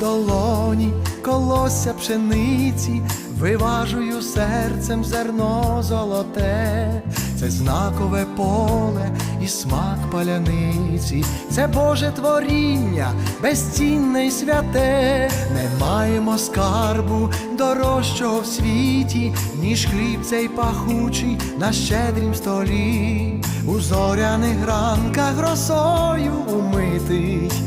долоні колосся пшениці, виважую серцем зерно золоте, це знакове поле і смак паляниці, це Боже творіння, безцінне й святе, не маємо скарбу дорожчого в світі, ніж хліб цей пахучий на щедрім столі, у зоряних ранках росою умитий,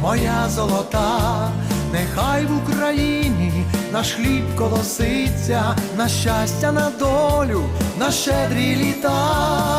моя золота. Нехай в Україні наш хліб колоситься, на щастя, на долю, на щедрі літа.